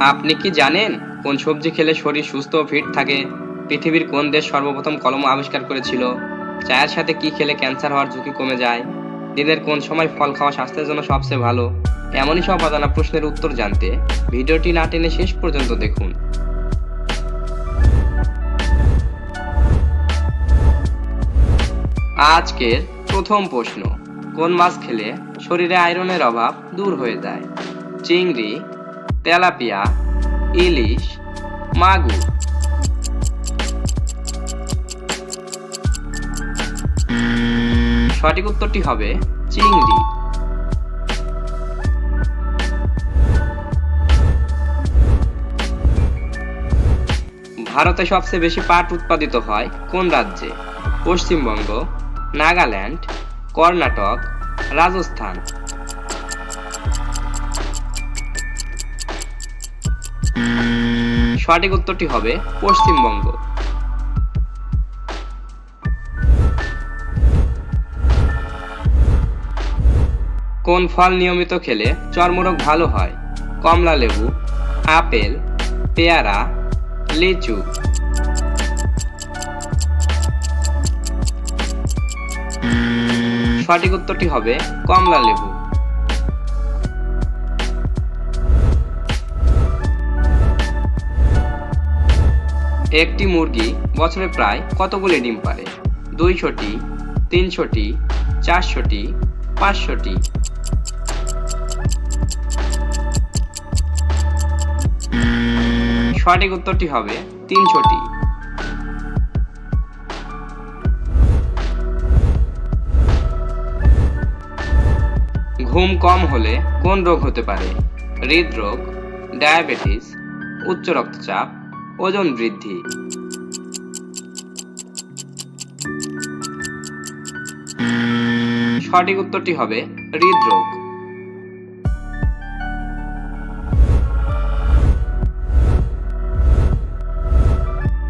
আপনি কি জানেন কোন সবজি খেলে শরীর সুস্থ ও ফিট থাকে? পৃথিবীর কোন দেশ সর্বপ্রথম কলম আবিষ্কার করেছিল? চায়ের সাথে কি খেলে ক্যান্সার হওয়ার ঝুঁকি কমে যায়? দিনের কোন সময় ফল খাওয়া স্বাস্থ্যের জন্য সবচেয়ে ভালো? এমনই সব অজানা প্রশ্নের উত্তর জানতে ভিডিওটি না টেনে শেষ পর্যন্ত দেখুন। আজকের প্রথম প্রশ্ন, কোন মাছ খেলে শরীরে আয়রনের অভাব দূর হয়ে যায়? চিংড়ি তেলাপিয়া, ইলিশ, মাগুর। সঠিক উত্তরটি হবে চিংড়ি। ভারতে সবচেয়ে বেশি পাট উৎপাদিত হয় কোন রাজ্যে? পশ্চিমবঙ্গ, নাগাল্যান্ড, কর্ণাটক, রাজস্থান। সঠিক উত্তরটি হবে পশ্চিমবঙ্গ। কোন ফল নিয়মিত খেলে চর্মরোগ ভালো হয়? কমলা লেবু, আপেল, পেয়ারা, লিচু। সঠিক উত্তরটি হবে কমলা লেবু। একটি মুরগি বছরে প্রায় কতগুলি ডিম পারে দুইশোটি, তিনশোটি, চারশোটি, পাঁচশোটি? সঠিক উত্তরটি হবে তিনশোটি। ঘুম কম হলে কোন রোগ হতে পারে? হৃদরোগ, ডায়াবেটিস, উচ্চ রক্তচাপ ওজন বৃদ্ধি। সঠিক উত্তরটি হবে হৃদরোগ।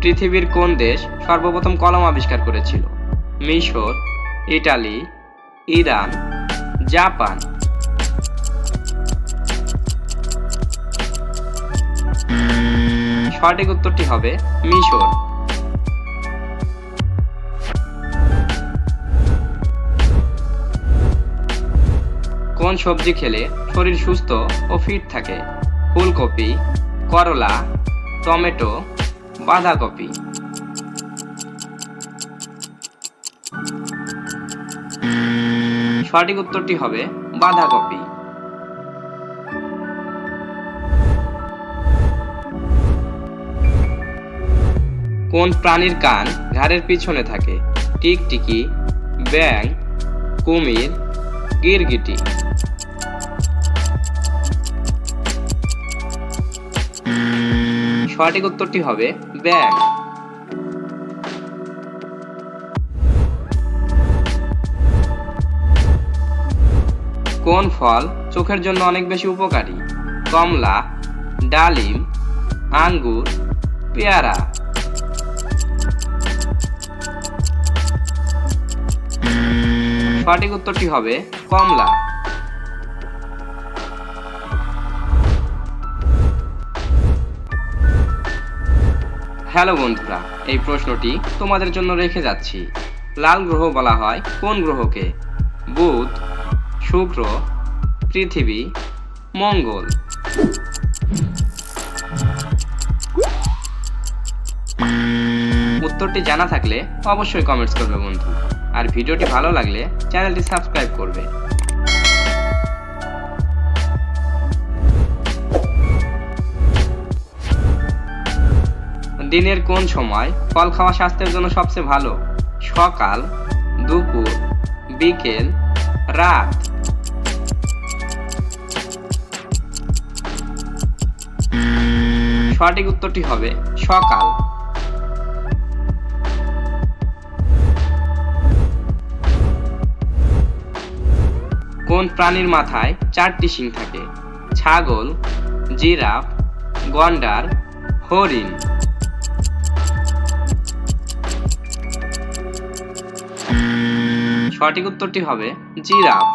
পৃথিবীর কোন দেশ সর্বপ্রথম কলম আবিষ্কার করেছিল? মিশর, ইটালি, ইরান, জাপান। সঠিক উত্তরটি হবে মিশর। কোন সবজি খেলে শরীর সুস্থ ও ফিট থাকে? ফুলকপি, করলা, টমেটো, বাঁধাকপি। সঠিক উত্তরটি হবে বাঁধাকপি। কোন প্রাণীর কান ঘাড়ের পিছনে থাকে? টিকটিকি ব্যাং কুমির, গিরগিটি। সঠিক উত্তরটি হবে ব্যাং কোন ফল চোখের জন্য অনেক বেশি উপকারী? কমলা, ডালিম, আঙ্গুর, পেয়ারা। সঠিক উত্তরটি হবে কমলা। হ্যালো বন্ধুরা, এই প্রশ্নটি তোমাদের জন্য রেখে যাচ্ছি। লাল গ্রহ বলা হয় কোন গ্রহকে? বুধ, শুক্র, পৃথিবী, মঙ্গল। উত্তরটি জানা থাকলে অবশ্যই কমেন্টস করবে বন্ধু। আর ভিডিওটি ভালো লাগলে চ্যানেলটি সাবস্ক্রাইব করবে। দিনের কোন সময় ফল খাওয়া স্বাস্থ্যের জন্য সবচেয়ে ভালো? সকাল, দুপুর, বিকেল, রাত। সঠিক উত্তরটি হবে সকাল। প্রাণীর মাথায় চারটি শিং থাকে। ছাগল, জিরাফ, গন্ডার, হরিণ। সঠিক উত্তরটি হবে জিরাফ।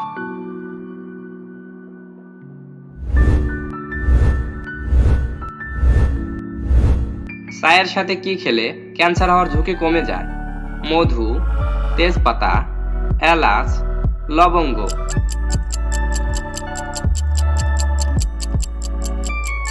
চায়ের সাথে কি খেলে ক্যান্সার হওয়ার ঝুঁকি কমে যায়? মধু, তেজপাতা, এলাচ, লবঙ্গ।